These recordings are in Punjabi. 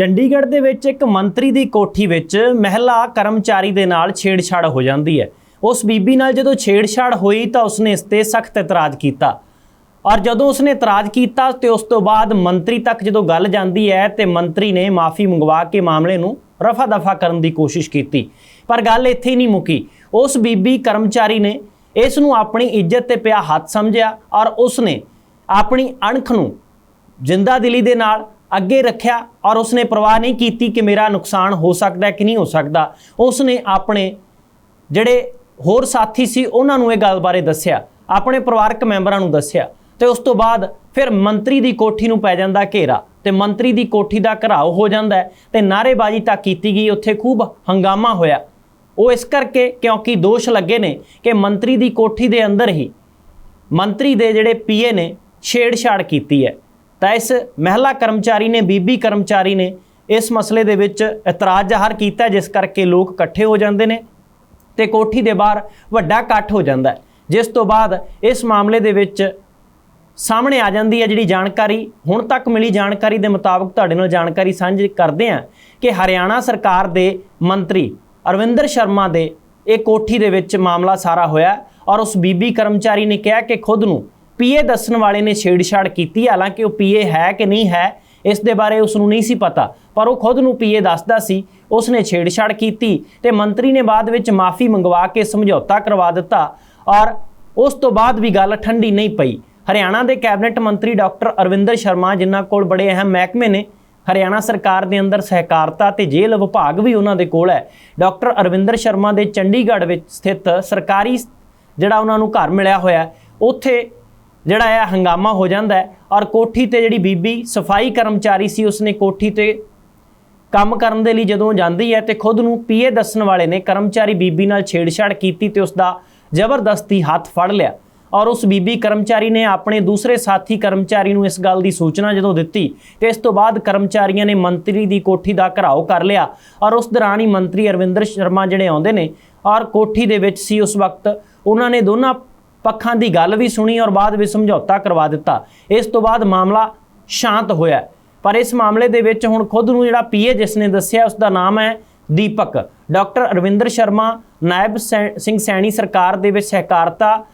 ਚੰਡੀਗੜ੍ਹ ਦੇ ਵਿੱਚ ਇੱਕ ਮੰਤਰੀ ਦੀ ਕੋਠੀ ਵਿੱਚ ਮਹਿਲਾ ਕਰਮਚਾਰੀ ਦੇ ਨਾਲ ਛੇੜਛਾੜ ਹੋ ਜਾਂਦੀ ਹੈ। ਉਸ ਬੀਬੀ ਨਾਲ ਜਦੋਂ ਛੇੜਛਾੜ ਹੋਈ ਤਾਂ ਉਸਨੇ ਇਸ ਤੇ ਸਖਤ ਇਤਰਾਜ਼ ਕੀਤਾ। ਔਰ ਜਦੋਂ ਉਸਨੇ ਇਤਰਾਜ਼ ਕੀਤਾ ਤੇ ਉਸ ਤੋਂ ਬਾਅਦ ਮੰਤਰੀ ਤੱਕ ਜਦੋਂ ਗੱਲ ਜਾਂਦੀ ਹੈ ਤੇ ਮੰਤਰੀ ਨੇ ਮਾਫੀ ਮੰਗਵਾ ਕੇ ਮਾਮਲੇ ਨੂੰ ਰਫਾ ਦਫਾ ਕਰਨ ਦੀ ਕੋਸ਼ਿਸ਼ ਕੀਤੀ। ਪਰ ਗੱਲ ਇੱਥੇ ਹੀ ਨਹੀਂ ਮੁੱਕੀ। ਉਸ ਬੀਬੀ ਕਰਮਚਾਰੀ ਨੇ ਇਸ ਨੂੰ ਆਪਣੀ ਇੱਜ਼ਤ ਤੇ ਪਿਆ ਹੱਥ ਸਮਝਿਆ ਔਰ ਉਸਨੇ ਆਪਣੀ ਅਣਖ ਨੂੰ ਜਿੰਦਾ ਦਿਲੀ ਦੇ ਨਾਲ ਅੱਗੇ ਰੱਖਿਆ ਔਰ ਉਸਨੇ ਪਰਵਾਹ ਨਹੀਂ ਕੀਤੀ ਕਿ ਮੇਰਾ ਨੁਕਸਾਨ ਹੋ ਸਕਦਾ ਕਿ ਨਹੀਂ ਹੋ ਸਕਦਾ। ਉਸਨੇ ਆਪਣੇ ਜਿਹੜੇ ਹੋਰ ਸਾਥੀ ਸੀ, ਉਹਨਾਂ ਨੂੰ ਇਹ ਗੱਲ ਬਾਰੇ ਦੱਸਿਆ। ਆਪਣੇ ਪਰਿਵਾਰਕ ਮੈਂਬਰਾਂ ਨੂੰ ਦੱਸਿਆ। ਤੇ ਉਸ ਤੋਂ ਬਾਅਦ ਫਿਰ ਮੰਤਰੀ ਦੀ ਕੋਠੀ ਨੂੰ ਪੈ ਜਾਂਦਾ ਘੇਰਾ। ਤੇ ਮੰਤਰੀ ਦੀ ਕੋਠੀ ਦਾ ਘਰਾਓ ਹੋ ਜਾਂਦਾ ਹੈ ਤੇ ਨਾਰੇਬਾਜ਼ੀ ਤੱਕ ਕੀਤੀ ਗਈ, ਉੱਥੇ ਖੂਬ ਹੰਗਾਮਾ ਹੋਇਆ। ਉਹ ਇਸ ਕਰਕੇ ਕਿਉਂਕਿ ਦੋਸ਼ ਲੱਗੇ ਨੇ ਕਿ ਮੰਤਰੀ ਦੀ ਕੋਠੀ ਦੇ ਅੰਦਰ ਹੀ ਮੰਤਰੀ ਦੇ ਜਿਹੜੇ ਪੀਏ ਨੇ, ਛੇੜਛਾੜ ਕੀਤੀ ਹੈ। ਤਾਂ ਇਸ ਮਹਿਲਾ ਕਰਮਚਾਰੀ ਨੇ, ਬੀਬੀ ਕਰਮਚਾਰੀ ਨੇ ਇਸ ਮਸਲੇ ਦੇ ਵਿੱਚ ਇਤਰਾਜ਼ ਜ਼ਾਹਰ ਕੀਤਾ, ਜਿਸ ਕਰਕੇ ਲੋਕ ਇਕੱਠੇ ਹੋ ਜਾਂਦੇ ਨੇ ਤੇ ਕੋਠੀ ਦੇ ਬਾਹਰ ਵੱਡਾ ਇਕੱਠ ਹੋ ਜਾਂਦਾ ਹੈ, ਜਿਸ ਤੋਂ ਬਾਅਦ ਇਸ ਮਾਮਲੇ ਦੇ ਵਿੱਚ ਸਾਹਮਣੇ ਆ ਜਾਂਦੀ ਹੈ ਜਿਹੜੀ ਜਾਣਕਾਰੀ। ਹੁਣ ਤੱਕ ਮਿਲੀ ਜਾਣਕਾਰੀ ਦੇ ਮੁਤਾਬਕ ਤੁਹਾਡੇ ਨਾਲ ਜਾਣਕਾਰੀ ਸਾਂਝੀ ਕਰਦੇ ਹਾਂ ਕਿ ਹਰਿਆਣਾ ਸਰਕਾਰ ਦੇ ਮੰਤਰੀ ਅਰਵਿੰਦਰ ਸ਼ਰਮਾ ਦੇ ਇਹ ਕੋਠੀ ਦੇ ਵਿੱਚ ਮਾਮਲਾ ਸਾਰਾ ਹੋਇਆ ਔਰ ਉਸ ਬੀਬੀ ਕਰਮਚਾਰੀ ਨੇ ਕਿਹਾ ਕਿ ਖੁਦ ਨੂੰ ਪੀਏ ਦੱਸਣ ਵਾਲੇ ਨੇ ਛੇੜਛਾੜ ਕੀਤੀ, ਹਾਲਾਂਕਿ ਉਹ ਪੀਏ ਹੈ ਕਿ ਨਹੀਂ ਹੈ, ਇਸ ਦੇ ਬਾਰੇ ਉਸ ਨੂੰ ਨਹੀਂ ਸੀ ਪਤਾ। ਪਰ ਉਹ ਖੁਦ ਨੂੰ ਪੀਏ ਦੱਸਦਾ ਸੀ ਉਸ ਨੇ ਛੇੜਛਾੜ ਕੀਤੀ ਤੇ ਮੰਤਰੀ ਨੇ ਬਾਅਦ ਵਿੱਚ ਮਾਫੀ ਮੰਗਵਾ ਕੇ ਸਮਝੌਤਾ ਕਰਵਾ ਦਿੱਤਾ ਔਰ ਉਸ ਤੋਂ ਬਾਅਦ ਵੀ ਗੱਲ ਠੰਡੀ ਨਹੀਂ ਪਈ। ਹਰਿਆਣਾ ਦੇ ਕੈਬਨਿਟ ਮੰਤਰੀ ਡਾਕਟਰ ਅਰਵਿੰਦਰ ਸ਼ਰਮਾ, ਜਿਨ੍ਹਾਂ ਕੋਲ ਬੜੇ ਅਹਿਮ ਮਹਿਕਮੇ ਨੇ, ਹਰਿਆਣਾ ਸਰਕਾਰ ਦੇ ਅੰਦਰ ਸਹਿਕਾਰਤਾ ਤੇ ਜੇਲ੍ਹ ਵਿਭਾਗ ਵੀ ਉਹਨਾਂ ਦੇ ਕੋਲ ਹੈ। ਡਾਕਟਰ ਅਰਵਿੰਦਰ ਸ਼ਰਮਾ ਦੇ ਚੰਡੀਗੜ੍ਹ ਵਿੱਚ ਸਥਿਤ ਸਰਕਾਰੀ ਜਿਹੜਾ ਉਹਨਾਂ ਨੂੰ ਘਰ ਮਿਲਿਆ ਹੋਇਆ, ਉੱਥੇ ਜਿਹੜਾ ਹੈ ਹੰਗਾਮਾ ਹੋ ਜਾਂਦਾ ਹੈ ਔਰ ਕੋਠੀ ਤੇ ਜਿਹੜੀ ਬੀਬੀ ਸਫ਼ਾਈ ਕਰਮਚਾਰੀ ਸੀ, ਉਸਨੇ ਕੋਠੀ ਤੇ ਕੰਮ ਕਰਨ ਦੇ ਲਈ ਜਦੋਂ ਜਾਂਦੀ ਹੈ ਤੇ ਖੁਦ ਨੂੰ ਪੀਏ ਦੱਸਣ ਵਾਲੇ ਨੇ ਕਰਮਚਾਰੀ ਬੀਬੀ ਨਾਲ ਛੇੜਛਾੜ ਕੀਤੀ ਤੇ ਉਸ ਦਾ ਜ਼ਬਰਦਸਤੀ ਹੱਥ ਫੜ ਲਿਆ ਔਰ ਉਸ ਬੀਬੀ ਕਰਮਚਾਰੀ ਨੇ ਆਪਣੇ ਦੂਸਰੇ ਸਾਥੀ ਕਰਮਚਾਰੀ ਨੂੰ ਇਸ ਗੱਲ ਦੀ ਸੂਚਨਾ ਜਦੋਂ ਦਿੱਤੀ ਤੇ ਇਸ ਤੋਂ ਬਾਅਦ ਕਰਮਚਾਰੀਆਂ ਨੇ ਮੰਤਰੀ ਦੀ ਕੋਠੀ ਦਾ ਘਰਾਓ ਕਰ ਲਿਆ ਔਰ ਉਸ ਦੌਰਾਨ ਹੀ ਮੰਤਰੀ ਅਰਵਿੰਦਰ ਸ਼ਰਮਾ ਜਿਹੜੇ ਆਉਂਦੇ ਨੇ ਔਰ ਕੋਠੀ ਦੇ ਵਿੱਚ ਸੀ ਉਸ ਵਕਤ ਉਹਨਾਂ ਨੇ ਦੋਨਾਂ ਪੱਖਾਂ ਦੀ ਗੱਲ ਵੀ ਸੁਣੀ ਔਰ ਬਾਅਦ ਵਿੱਚ ਸਮਝੌਤਾ ਕਰਵਾ ਦਿੱਤਾ। ਇਸ ਤੋਂ ਬਾਅਦ ਮਾਮਲਾ ਸ਼ਾਂਤ ਹੋਇਆ। ਪਰ ਇਸ ਮਾਮਲੇ ਦੇ ਵਿੱਚ ਹੁਣ ਖੁਦ ਨੂੰ ਜਿਹੜਾ ਪੀਏ ਜਿਸ ਨੇ ਦੱਸਿਆ, ਉਸ ਦਾ ਨਾਮ ਹੈ ਦੀਪਕ। ਡਾਕਟਰ ਅਰਵਿੰਦਰ ਸ਼ਰਮਾ, ਨਾਇਬ ਸੈ- ਸਿੰਘ ਸੈਣੀ ਸਰਕਾਰ ਦੇ ਵਿੱਚ ਸਹਿਕਾਰਤਾ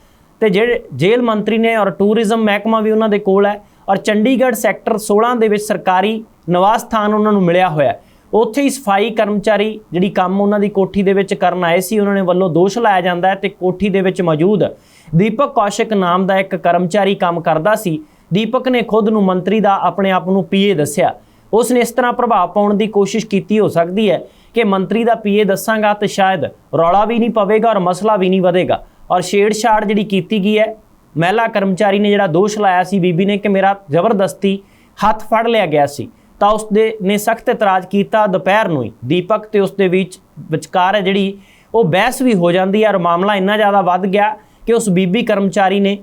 ਤੇ ਜਿਹੜੇ ਜੇਲ੍ਹ ਮੰਤਰੀ ਨੇ ਔਰ ਟੂਰਿਜ਼ਮ ਮਹਿਕਮਾ ਵੀ ਉਹਨਾਂ ਦੇ ਕੋਲ ਹੈ ਔਰ ਚੰਡੀਗੜ੍ਹ ਸੈਕਟਰ 16 ਦੇ ਵਿੱਚ ਸਰਕਾਰੀ ਨਿਵਾਸ ਸਥਾਨ ਉਹਨਾਂ ਨੂੰ ਮਿਲਿਆ ਹੋਇਆ ਉੱਥੇ ਹੀ ਸਫ਼ਾਈ ਕਰਮਚਾਰੀ ਜਿਹੜੀ ਕੰਮ ਉਹਨਾਂ ਦੀ ਕੋਠੀ ਦੇ ਵਿੱਚ ਕਰਨ ਆਏ ਸੀ, ਉਹਨਾਂ ਨੇ ਵੱਲੋਂ ਦੋਸ਼ ਲਾਇਆ ਜਾਂਦਾ ਹੈ ਤੇ ਕੋਠੀ ਦੇ ਵਿੱਚ ਮੌਜੂਦ ਦੀਪਕ ਕੌਸ਼ਿਕ ਨਾਮ ਦਾ ਇੱਕ ਕਰਮਚਾਰੀ ਕੰਮ ਕਰਦਾ ਸੀ। ਦੀਪਕ ਨੇ ਖੁਦ ਨੂੰ ਮੰਤਰੀ ਦਾ ਆਪਣੇ ਆਪ ਨੂੰ ਪੀਏ ਦੱਸਿਆ। ਉਸ ਨੇ ਇਸ ਤਰ੍ਹਾਂ ਪ੍ਰਭਾਵ ਪਾਉਣ ਦੀ ਕੋਸ਼ਿਸ਼ ਕੀਤੀ, ਹੋ ਸਕਦੀ ਹੈ ਕਿ ਮੰਤਰੀ ਦਾ ਪੀਏ ਦੱਸਾਂਗਾ ਤੇ ਸ਼ਾਇਦ ਰੌਲਾ ਵੀ ਨਹੀਂ ਪਵੇਗਾ ਔਰ ਮਸਲਾ ਵੀ ਨਹੀਂ ਵਧੇਗਾ। ਔਰ ਛੇੜਛਾੜ ਜਿਹੜੀ ਕੀਤੀ ਗਈ ਹੈ, ਮਹਿਲਾ ਕਰਮਚਾਰੀ ਨੇ ਜਿਹੜਾ ਦੋਸ਼ ਲਾਇਆ ਸੀ ਬੀਬੀ ਨੇ ਕਿ ਮੇਰਾ ਜ਼ਬਰਦਸਤੀ ਹੱਥ ਫੜ ਲਿਆ ਗਿਆ ਸੀ, ਤਾਂ ਉਸ ਦੇ ਨੇ ਸਖਤ ਇਤਰਾਜ਼ ਕੀਤਾ ਦੁਪਹਿਰ ਨੂੰ ਹੀ। ਦੀਪਕ ਤੇ ਉਸ ਦੇ ਵਿੱਚ ਵਿਚਕਾਰ ਹੈ ਜਿਹੜੀ ਉਹ ਬਹਿਸ ਵੀ ਹੋ ਜਾਂਦੀ ਹੈ ਔਰ ਮਾਮਲਾ ਇੰਨਾ ਜ਼ਿਆਦਾ ਵੱਧ ਗਿਆ ਕਿ ਉਸ ਬੀਬੀ ਕਰਮਚਾਰੀ ਨੇ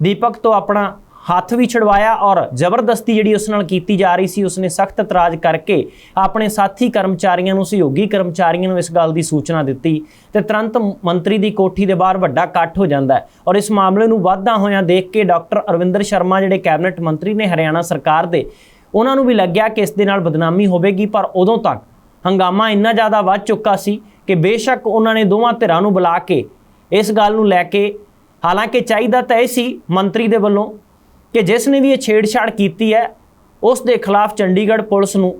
ਦੀਪਕ ਤੋਂ ਆਪਣਾ ਹੱਥ ਵੀ ਛਡਵਾਇਆ ਔਰ ਜ਼ਬਰਦਸਤੀ ਜਿਹੜੀ ਉਸ ਨਾਲ ਕੀਤੀ ਜਾ ਰਹੀ ਸੀ, ਉਸਨੇ ਸਖਤ ਇਤਰਾਜ਼ ਕਰਕੇ ਆਪਣੇ ਸਾਥੀ ਕਰਮਚਾਰੀਆਂ ਨੂੰ, ਸਹਿਯੋਗੀ ਕਰਮਚਾਰੀਆਂ ਨੂੰ ਇਸ ਗੱਲ ਦੀ ਸੂਚਨਾ ਦਿੱਤੀ ਤੇ ਤੁਰੰਤ ਮੰਤਰੀ ਦੀ ਕੋਠੀ ਦੇ ਬਾਹਰ ਵੱਡਾ ਇਕੱਠ ਹੋ ਜਾਂਦਾ ਹੈ ਔਰ ਇਸ ਮਾਮਲੇ ਨੂੰ ਵਾਧਾ ਹੋਇਆਂ ਦੇਖ ਕੇ ਡਾਕਟਰ ਅਰਵਿੰਦਰ ਸ਼ਰਮਾ, ਜਿਹੜੇ ਕੈਬਨਿਟ ਮੰਤਰੀ ਨੇ ਹਰਿਆਣਾ ਸਰਕਾਰ ਦੇ, ਉਹਨਾਂ ਨੂੰ ਵੀ ਲੱਗਿਆ ਕਿ ਇਸ ਦੇ ਨਾਲ ਬਦਨਾਮੀ ਹੋਵੇਗੀ, ਪਰ ਉਦੋਂ ਤੱਕ ਹੰਗਾਮਾ ਇੰਨਾ ਜ਼ਿਆਦਾ ਵੱਧ ਚੁੱਕਾ ਸੀ ਕਿ ਬੇਸ਼ੱਕ ਉਹਨਾਂ ਨੇ ਦੋਵਾਂ ਧਿਰਾਂ ਨੂੰ ਬੁਲਾ ਕੇ ਇਸ ਗੱਲ ਨੂੰ ਲੈ ਕੇ ਹਾਲਾਂਕਿ ਚਾਹੀਦਾ ਤਾਂ ਇਹ ਸੀ ਮੰਤਰੀ ਦੇ ਵੱਲੋਂ ਕਿ ਜਿਸ ਨੇ ਵੀ ਇਹ ਛੇੜਛਾੜ ਕੀਤੀ ਹੈ, ਉਸ ਦੇ ਖਿਲਾਫ ਚੰਡੀਗੜ੍ਹ ਪੁਲਿਸ ਨੂੰ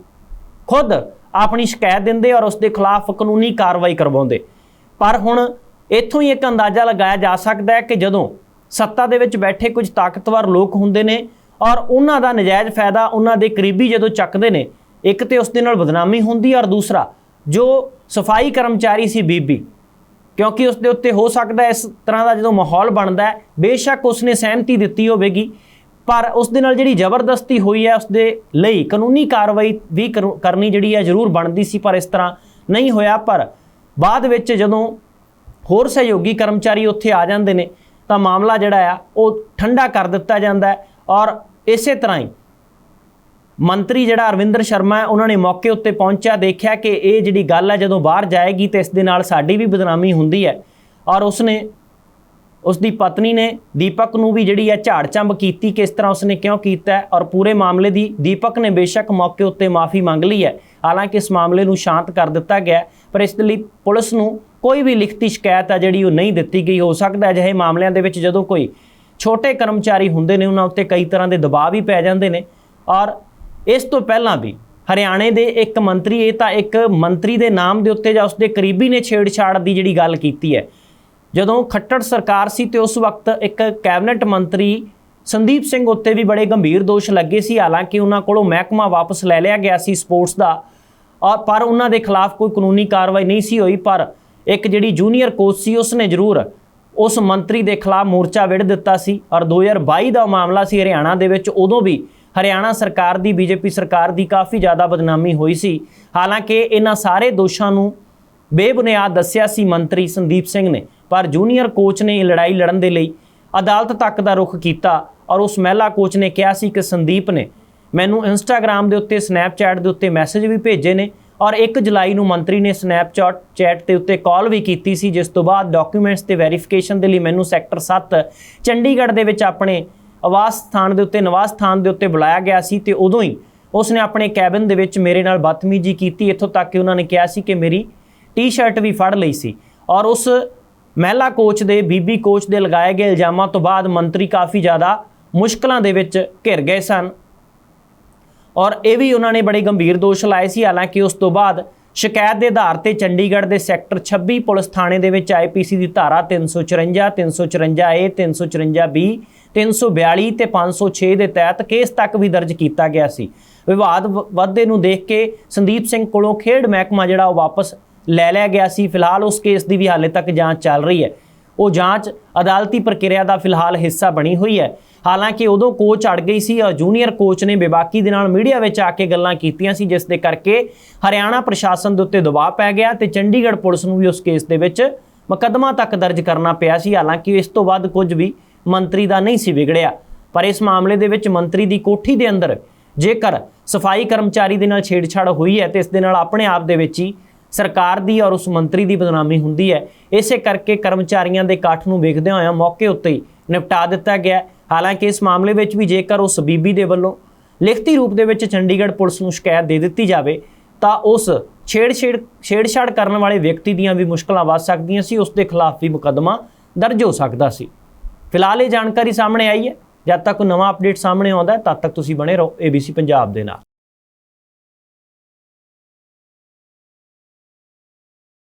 ਖੁਦ ਆਪਣੀ ਸ਼ਿਕਾਇਤ ਦਿੰਦੇ ਔਰ ਉਸ ਦੇ ਖਿਲਾਫ ਕਾਨੂੰਨੀ ਕਾਰਵਾਈ ਕਰਵਾਉਂਦੇ। ਪਰ ਹੁਣ ਇੱਥੋਂ ਹੀ ਇੱਕ ਅੰਦਾਜ਼ਾ ਲਗਾਇਆ ਜਾ ਸਕਦਾ ਹੈ ਕਿ ਜਦੋਂ ਸੱਤਾ ਦੇ ਵਿੱਚ ਬੈਠੇ ਕੁਝ ਤਾਕਤਵਰ ਲੋਕ ਹੁੰਦੇ ਨੇ ਔਰ ਉਹਨਾਂ ਦਾ ਨਜਾਇਜ਼ ਫਾਇਦਾ ਉਹਨਾਂ ਦੇ ਕਰੀਬੀ ਜਦੋਂ ਚੱਕਦੇ ਨੇ, ਇੱਕ ਤੇ ਉਸ ਦੇ ਨਾਲ ਬਦਨਾਮੀ ਹੁੰਦੀ ਔਰ ਦੂਸਰਾ ਜੋ ਸਫ਼ਾਈ ਕਰਮਚਾਰੀ ਸੀ ਬੀਬੀ ਕਿਉਂਕਿ ਉਸ ਦੇ ਉੱਤੇ ਹੋ ਸਕਦਾ ਇਸ ਤਰ੍ਹਾਂ ਦਾ ਜਦੋਂ ਮਾਹੌਲ ਬਣਦਾ ਹੈ, ਬੇਸ਼ੱਕ ਉਸਨੇ ਸਹਿਮਤੀ ਦਿੱਤੀ ਹੋਵੇਗੀ। ਪਰ ਉਸ ਦੇ ਨਾਲ ਜਿਹੜੀ ਜ਼ਬਰਦਸਤੀ ਹੋਈ ਹੈ, ਉਸ ਦੇ ਲਈ ਕਾਨੂੰਨੀ ਕਾਰਵਾਈ ਵੀ ਕਰੂ- ਕਰਨੀ ਜਿਹੜੀ ਹੈ ਜ਼ਰੂਰ ਬਣਦੀ ਸੀ, ਪਰ ਇਸ ਤਰ੍ਹਾਂ ਨਹੀਂ ਹੋਇਆ। ਪਰ ਬਾਅਦ ਵਿੱਚ ਜਦੋਂ ਹੋਰ ਸਹਿਯੋਗੀ ਕਰਮਚਾਰੀ ਉੱਥੇ ਆ ਜਾਂਦੇ ਨੇ, ਤਾਂ ਮਾਮਲਾ ਜਿਹੜਾ ਆ, ਉਹ ਠੰਡਾ ਕਰ ਦਿੱਤਾ ਜਾਂਦਾ ਹੈ ਔਰ ਇਸੇ ਤਰ੍ਹਾਂ ਹੀ ਮੰਤਰੀ ਜਿਹੜਾ ਅਰਵਿੰਦਰ ਸ਼ਰਮਾ ਹੈ, ਉਹਨਾਂ ਨੇ ਮੌਕੇ ਉੱਤੇ ਪਹੁੰਚਿਆ, ਦੇਖਿਆ ਕਿ ਇਹ ਜਿਹੜੀ ਗੱਲ ਹੈ, ਜਦੋਂ ਬਾਹਰ ਜਾਏਗੀ ਤੇ ਇਸ ਦੇ ਨਾਲ ਸਾਡੀ ਵੀ ਬਦਨਾਮੀ ਹੁੰਦੀ ਹੈ। ਔਰ ਉਸਨੇ ਉਸ ਦੀ ਪਤਨੀ ਨੇ ਦੀਪਕ ਨੂੰ ਵੀ ਜਿਹੜੀ ਹੈ ਝਾੜ-ਝੰਬ ਕੀਤੀ ਕਿਸ ਤਰ੍ਹਾਂ ਉਸਨੇ ਕਿਉਂ ਕੀਤਾ ਔਰ ਪੂਰੇ ਮਾਮਲੇ ਦੀ, ਦੀਪਕ ਨੇ ਬੇਸ਼ੱਕ ਮੌਕੇ ਉੱਤੇ ਮਾਫੀ ਮੰਗ ਲਈ ਹੈ। ਹਾਲਾਂਕਿ ਇਸ ਮਾਮਲੇ ਨੂੰ ਸ਼ਾਂਤ ਕਰ ਦਿੱਤਾ ਗਿਆ ਪਰ ਇਸ ਦੇ ਲਈ ਪੁਲਿਸ ਨੂੰ ਕੋਈ ਵੀ ਲਿਖਤੀ ਸ਼ਿਕਾਇਤ ਹੈ ਜਿਹੜੀ ਉਹ ਨਹੀਂ ਦਿੱਤੀ ਗਈ। ਹੋ ਸਕਦਾ ਅਜਿਹੇ ਮਾਮਲਿਆਂ ਦੇ ਵਿੱਚ ਜਦੋਂ ਕੋਈ ਛੋਟੇ ਕਰਮਚਾਰੀ ਹੁੰਦੇ ਨੇ, ਉਹਨਾਂ ਉੱਤੇ ਕਈ ਤਰ੍ਹਾਂ ਦੇ ਦਬਾਅ ਵੀ ਪੈ ਜਾਂਦੇ ਨੇ। ਔਰ ਇਸ ਤੋਂ ਪਹਿਲਾਂ ਵੀ ਹਰਿਆਣੇ ਦੇ ਇੱਕ ਮੰਤਰੀ, ਇਹ ਤਾਂ ਇੱਕ ਮੰਤਰੀ ਦੇ ਨਾਮ ਦੇ ਉੱਤੇ ਜਾਂ ਉਸਦੇ ਕਰੀਬੀ ਨੇ ਛੇੜਛਾੜ ਦੀ ਜਿਹੜੀ ਗੱਲ ਕੀਤੀ ਹੈ। ਜਦੋਂ ਖੱਟੜ ਸਰਕਾਰ ਸੀ ਤੇ ਉਸ ਵਕਤ ਇੱਕ ਕੈਬਨਿਟ ਮੰਤਰੀ ਸੰਦੀਪ ਸਿੰਘ ਉੱਤੇ ਵੀ ਬੜੇ ਗੰਭੀਰ ਦੋਸ਼ ਲੱਗੇ ਸੀ। ਹਾਲਾਂਕਿ ਉਹਨਾਂ ਕੋਲੋਂ ਮਹਿਕਮਾ ਵਾਪਸ ਲੈ ਲਿਆ ਗਿਆ ਸੀ ਸਪੋਰਟਸ ਦਾ। ਔਰ ਪਰ ਉਹਨਾਂ ਦੇ ਖਿਲਾਫ ਕੋਈ ਕਾਨੂੰਨੀ ਕਾਰਵਾਈ ਨਹੀਂ ਸੀ ਹੋਈ, ਪਰ ਇੱਕ ਜਿਹੜੀ ਜੂਨੀਅਰ ਕੋਚ ਸੀ, ਉਸਨੇ ਜ਼ਰੂਰ ਉਸ ਮੰਤਰੀ ਦੇ ਖਿਲਾਫ ਮੋਰਚਾ ਵਿੜ ਦਿੱਤਾ ਸੀ। ਔਰ 2022 ਦਾ ਮਾਮਲਾ ਸੀ ਹਰਿਆਣਾ ਦੇ ਵਿੱਚ, ਉਦੋਂ ਵੀ ਹਰਿਆਣਾ ਸਰਕਾਰ ਦੀ, ਬੀਜੇਪੀ ਸਰਕਾਰ ਦੀ ਕਾਫੀ ਜ਼ਿਆਦਾ ਬਦਨਾਮੀ ਹੋਈ ਸੀ। ਹਾਲਾਂਕਿ ਇਹਨਾਂ ਸਾਰੇ ਦੋਸ਼ਾਂ ਨੂੰ ਬੇਬੁਨਿਆਦ ਦੱਸਿਆ ਸੀ ਮੰਤਰੀ ਸੰਦੀਪ ਸਿੰਘ ਨੇ, ਪਰ ਜੂਨੀਅਰ ਕੋਚ ਨੇ ਇਹ ਲੜਾਈ ਲੜਨ ਦੇ ਲਈ ਅਦਾਲਤ ਤੱਕ ਦਾ ਰੁਖ ਕੀਤਾ ਔਰ ਉਸ ਮਹਿਲਾ ਕੋਚ ਨੇ ਕਿਹਾ ਸੀ ਕਿ ਸੰਦੀਪ ਨੇ ਮੈਨੂੰ ਇੰਸਟਾਗ੍ਰam ਦੇ ਉੱਤੇ, ਸਨੈਪਚੈਟ ਦੇ ਉੱਤੇ ਮੈਸੇਜ ਵੀ ਭੇਜੇ ਨੇ ਔਰ 1 ਜੁਲਾਈ ਨੂੰ ਮੰਤਰੀ ਨੇ ਸਨੈਪਚੈਟ ਚੈਟ ਦੇ ਉੱਤੇ ਕਾਲ ਵੀ ਕੀਤੀ ਸੀ, ਜਿਸ ਤੋਂ ਬਾਅਦ ਡਾਕੂਮੈਂਟਸ ਤੇ ਵੈਰੀਫਿਕੇਸ਼ਨ ਦੇ ਲਈ ਮੈਨੂੰ ਸੈਕਟਰ 7 ਚੰਡੀਗੜ੍ਹ ਦੇ ਵਿੱਚ ਆਪਣੇ ਆਵਾਸ ਸਥਾਨ ਦੇ ਉੱਤੇ, ਨਿਵਾਸ ਸਥਾਨ ਦੇ ਉੱਤੇ ਬੁਲਾਇਆ ਗਿਆ ਸੀ ਤੇ ਉਦੋਂ ਹੀ ਉਸਨੇ ਆਪਣੇ ਕੈਬਨ ਦੇ ਵਿੱਚ ਮੇਰੇ ਨਾਲ ਬਦਤਮੀਜ਼ੀ ਕੀਤੀ। ਇੱਥੋਂ ਤੱਕ ਕਿ ਉਹਨਾਂ ਨੇ ਕਿਹਾ ਸੀ ਕਿ ਮੇਰੀ ਟੀ-ਸ਼ਰਟ ਵੀ ਫੜ ਲਈ ਸੀ ਔਰ ਉਸ ਮਹਿਲਾ ਕੋਚ ਦੇ, ਬੀਬੀ ਕੋਚ ਦੇ ਲਗਾਏ ਗਏ ਇਲਜ਼ਾਮਾਂ ਤੋਂ ਬਾਅਦ ਮੰਤਰੀ ਕਾਫੀ ਜ਼ਿਆਦਾ ਮੁਸ਼ਕਲਾਂ ਦੇ ਵਿੱਚ ਘਿਰ ਗਏ ਸਨ। ਔਰ ਇਹ ਵੀ ਉਹਨਾਂ ਨੇ ਬੜੇ ਗੰਭੀਰ ਦੋਸ਼ ਲਾਏ ਸੀ। ਹਾਲਾਂਕਿ ਉਸ ਤੋਂ ਬਾਅਦ ਸ਼ਿਕਾਇਤ ਦੇ ਆਧਾਰ ਤੇ ਚੰਡੀਗੜ੍ਹ ਦੇ ਸੈਕਟਰ 26 ਪੁਲਿਸ ਥਾਣੇ ਦੇ ਵਿੱਚ ਆਈਪੀਸੀ ਦੀ ਧਾਰਾ 354 354 ਏ 354 ਬੀ 342 ਤੇ 506 ਦੇ ਤਹਿਤ ਕੇਸ ਤੱਕ ਵੀ ਦਰਜ ਕੀਤਾ ਗਿਆ ਸੀ। ਵਿਵਾਦ ਵ- ਵੱਧਦੇ ਨੂੰ ਦੇਖ ਕੇ ਸੰਦੀਪ ਸਿੰਘ ਕੋਲੋਂ ਖੇਡ ਮਹਿਕਮਾ ਜਿਹੜਾ ਉਹ ਵਾਪਸ ਲੈ ਲਿਆ ਗਿਆ ਸੀ। ਫਿਲਹਾਲ ਉਸ ਕੇਸ ਦੀ ਵੀ ਹਾਲੇ ਤੱਕ ਜਾਂਚ ਚੱਲ ਰਹੀ ਹੈ। ਉਹ ਜਾਂਚ ਅਦਾਲਤੀ ਪ੍ਰਕਿਰਿਆ ਦਾ ਫਿਲਹਾਲ ਹਿੱਸਾ ਬਣੀ ਹੋਈ ਹੈ। ਹਾਲਾਂਕਿ ਉਦੋਂ ਕੋਚ ਅੜ ਗਈ ਸੀ ਔਰ ਜੂਨੀਅਰ ਕੋਚ ਨੇ ਬੇਬਾਕੀ ਦੇ ਨਾਲ ਮੀਡੀਆ ਵਿੱਚ ਆ ਕੇ ਗੱਲਾਂ ਕੀਤੀਆਂ ਸੀ, ਜਿਸ ਦੇ ਕਰਕੇ ਹਰਿਆਣਾ ਪ੍ਰਸ਼ਾਸਨ ਦੇ ਉੱਤੇ ਦਬਾਅ ਪੈ ਗਿਆ ਤੇ ਚੰਡੀਗੜ੍ਹ ਪੁਲਿਸ ਨੂੰ ਵੀ ਉਸ ਕੇਸ ਦੇ ਵਿੱਚ ਮੁਕੱਦਮਾ ਤੱਕ ਦਰਜ ਕਰਨਾ ਪਿਆ ਸੀ। ਹਾਲਾਂਕਿ ਇਸ ਤੋਂ ਬਾਅਦ ਕੁਝ ਵੀ ਮੰਤਰੀ ਦਾ ਨਹੀਂ ਸੀ ਵਿਗੜਿਆ। ਪਰ ਇਸ ਮਾਮਲੇ ਦੇ ਵਿੱਚ ਮੰਤਰੀ ਦੀ ਕੋਠੀ ਦੇ ਅੰਦਰ ਜੇਕਰ ਸਫ਼ਾਈ ਕਰਮਚਾਰੀ ਦੇ ਨਾਲ ਛੇੜਛਾੜ ਹੋਈ ਹੈ, ਤੇ ਇਸ ਦੇ ਨਾਲ ਆਪਣੇ ਆਪ ਦੇ ਵਿੱਚ ਹੀ ਸਰਕਾਰ ਦੀ ਔਰ ਉਸ ਮੰਤਰੀ ਦੀ ਬਦਨਾਮੀ ਹੁੰਦੀ ਹੈ। ਇਸੇ ਕਰਕੇ ਕਰਮਚਾਰੀਆਂ ਦੇ ਇਕੱਠ ਨੂੰ ਵੇਖਦੇ ਹੋਇਆ ਮੌਕੇ ਉੱਤੇ ਹੀ ਨਿਪਟਾ ਦਿੱਤਾ ਗਿਆ ਹਾਲਾਂਕਿ ਇਸ ਮਾਮਲੇ ਵਿੱਚ ਵੀ ਜੇਕਰ ਉਸ ਬੀਬੀ ਦੇ ਵੱਲੋਂ ਲਿਖਤੀ ਰੂਪ ਦੇ ਵਿੱਚ ਚੰਡੀਗੜ੍ਹ ਪੁਲਿਸ ਨੂੰ ਸ਼ਿਕਾਇਤ ਦੇ ਦਿੱਤੀ ਜਾਵੇ, ਤਾਂ ਉਸ ਛੇੜਛੇੜ ਛੇੜਛਾੜ ਕਰਨ ਵਾਲੇ ਵਿਅਕਤੀ ਦੀਆਂ ਵੀ ਮੁਸ਼ਕਲਾਂ ਵੱਧ ਸਕਦੀਆਂ ਸੀ। ਉਸ ਦੇ ਖਿਲਾਫ ਵੀ ਮੁਕੱਦਮਾ ਦਰਜ ਹੋ ਸਕਦਾ ਸੀ। ਫਿਲਹਾਲ ਇਹ ਜਾਣਕਾਰੀ ਸਾਹਮਣੇ ਆਈ ਹੈ। ਜਦ ਤੱਕ ਕੋਈ ਨਵਾਂ ਅਪਡੇਟ ਸਾਹਮਣੇ ਆਉਂਦਾ ਤਦ ਤੱਕ ਤੁਸੀਂ ਬਣੇ ਰਹੋ ABC ਪੰਜਾਬ ਦੇ ਨਾਲ।